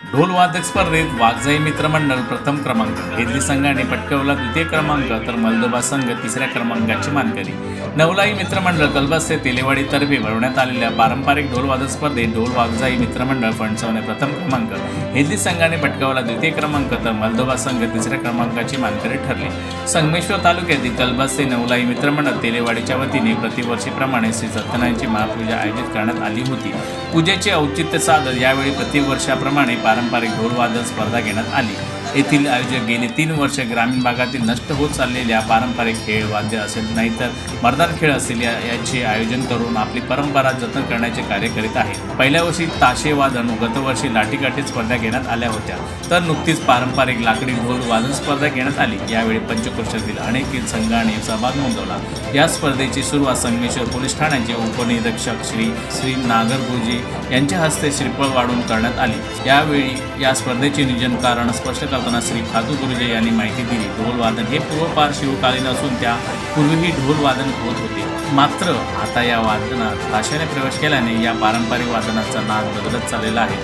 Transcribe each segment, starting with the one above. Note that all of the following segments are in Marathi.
ढोलवादक स्पर्धेत वाघजाई मित्रमंडळ प्रथम क्रमांक. हेदली संघाने पटकवला द्वितीय क्रमांक तर मलदोबा संघ तिसऱ्या क्रमांकाची मानकरी. नवलाई मित्रमंडळ कलबस्ते तेलेवाडीतर्फे भरवण्यात आलेल्या पारंपरिक ढोलवादक स्पर्धेत ढोल वाघजाई मित्रमंडळ फणसवणे प्रथम क्रमांक. हिंदी संघाने पटकावला द्वितीय क्रमांक तर मलदोबा संघ तिसऱ्या क्रमांकाची मानकरी ठरली. संगमेश्वर तालुक्यातील कलबस्ते नवलाई मित्रमंडळ तेलेवाडीच्या वतीने प्रतिवर्षीप्रमाणे श्री सत्यनारायणची महापूजा आयोजित करण्यात आली होती. पूजेचे औचित्य साधत यावेळी प्रतिवर्षाप्रमाणे पारंपरिक ढोलवादन स्पर्धा घेण्यात आली. येथील आयोजक गेली तीन वर्ष ग्रामीण भागातील नष्ट होत चाललेल्या पारंपरिक खेळ वाद्य असेल नाहीतर मर्दान खेळ असतील या याचे आयोजन करून आपली परंपरा जतन करण्याचे कार्य करीत आहे. पहिल्या वर्षी ताशे वादन गतवर्षी लाठीकाठी स्पर्धा घेण्यात आल्या होत्या. तर नुकतीच पारंपरिक लाकडी ढोल वादन स्पर्धा घेण्यात आली. यावेळी पंचक्रोशातील अनेक संघाने सहभाग नोंदवला. या स्पर्धेची सुरुवात संगमेश्वर पोलीस ठाण्याचे उपनिरीक्षक श्री श्री नागर यांच्या हस्ते श्रीफळ वाढून करण्यात आली. यावेळी या स्पर्धेचे नियोजन कारण स्पष्ट करताना श्री खातू गुरुजे यांनी माहिती दिली. ढोल वादन हे पूर्वपार शिवकालीन असून त्या पूर्वीही ढोल वादन होत होते. मात्र आता या वादनात ताशाने प्रवेश केल्याने या पारंपरिक वादनाचा नाद बदलत चाललेला आहे.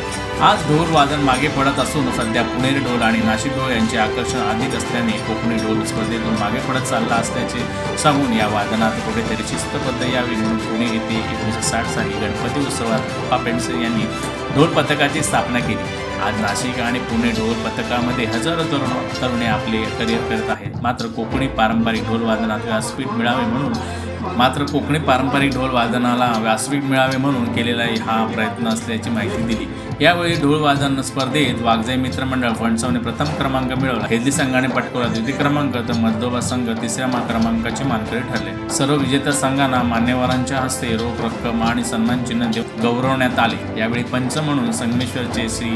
आज ढोल वादन मागे पडत असून सध्या पुणेरी ढोल आणि नाशिक ढोल यांचे आकर्षण अधिक असल्याने कोकणी ढोल स्पर्धेतून मागे पडत चालला असल्याचे सांगून या वादनात कुठेतरी शिस्तबद्ध यावी म्हणून पुणे येथे एकोणीसशे साठ साली गणपती उत्सवात पप्पा पेंडसे यांनी ढोल पथकाची स्थापना केली. आज नाशिक आणि पुणे ढोल पथकामध्ये हजारो तरुण तरुणे आपले करिअर करत आहेत. मात्र कोकणी पारंपरिक ढोल वादनात व्यासपीठ मिळावे म्हणून मात्र कोकणी पारंपरिक ढोल वादनाला व्यासपीठ मिळावे म्हणून केलेला हा प्रयत्न असल्याची माहिती दिली. यावेळी ढोल वादन स्पर्धेत वाघजाई मित्रमंडळ फणसावने प्रथम क्रमांक मिळवला. हेल्दी संघाने पटकवला द्वितीय क्रमांक तर मधोबा संघ तिसऱ्या क्रमांकाची क्रमांकाचे मानकरी ठरले. सर्व विजेत्या संघांना मान्यवरांच्या हस्ते रोख रक्कम आणि सन्मान चिन्ह गौरवण्यात आले. यावेळी पंच म्हणून संगमेश्वरचे श्री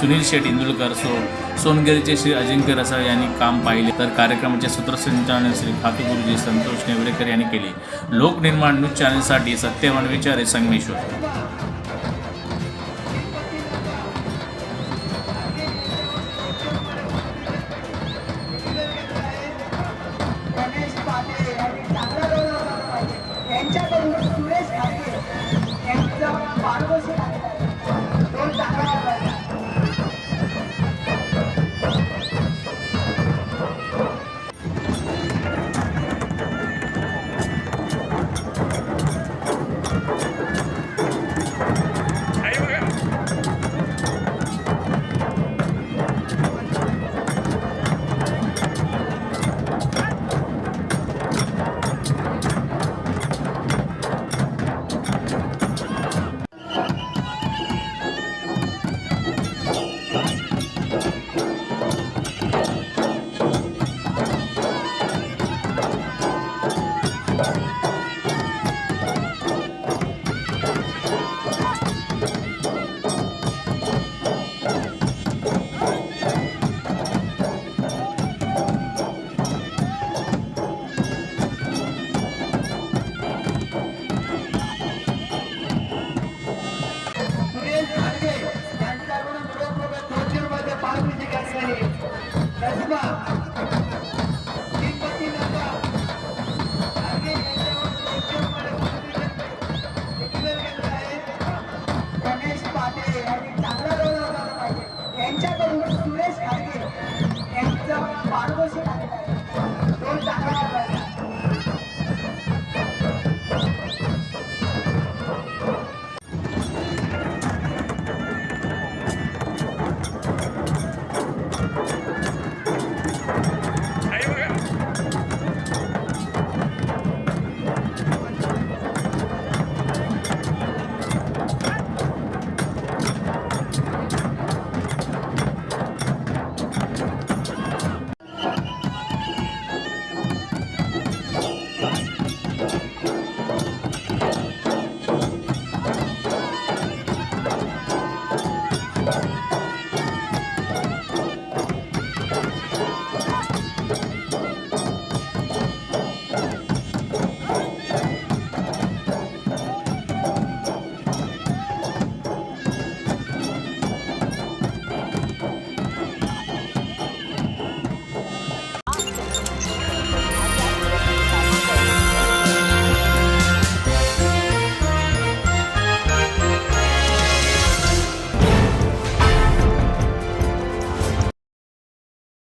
सुनील शेट इंदुलकर सो सोनगिरीचे श्री अजिंक्य रसाळ यांनी काम पाहिले तर कार्यक्रमाचे सूत्रसंचालन श्री खातू गुरुजी संतोष नेवरेकर यांनी केले. लोकनिर्माण न्यूज चॅनलसाठी सत्यवान विचारे संगमेश्वर.